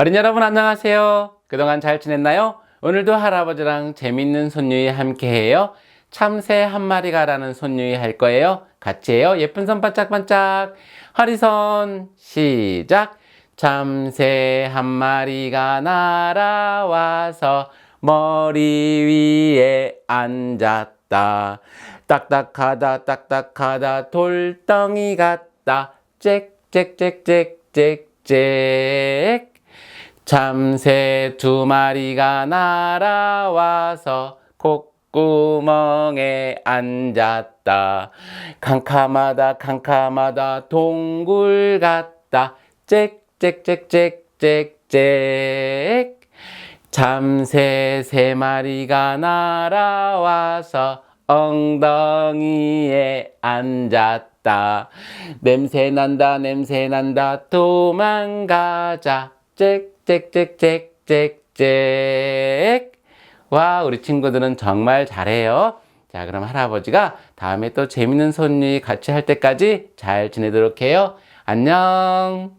어린 여러분 안녕하세요. 그동안 잘 지냈나요? 오늘도 할아버지랑 재밌는 손유이 함께해요. 참새 한 마리가라는 손유이 할 거예요. 같이 해요. 예쁜 손 반짝반짝. 허리손 시작. 참새 한 마리가 날아와서 머리 위에 앉았다. 딱딱하다 딱딱하다 돌덩이 같다. 짹짹짹짹짹짹 참새 두 마리가 날아와서 콧구멍에 앉았다. 캄캄하다 캄캄하다 동굴 같다. 짹짹짹짹짹짹 참새 세 마리가 날아와서 엉덩이에 앉았다. 냄새 난다, 냄새 난다, 도망가자. 짹짹짹짹짹짹. 와, 우리 친구들은 정말 잘해요. 자, 그럼 할아버지가 다음에 또 재밌는 손님 같이 할 때까지 잘 지내도록 해요. 안녕.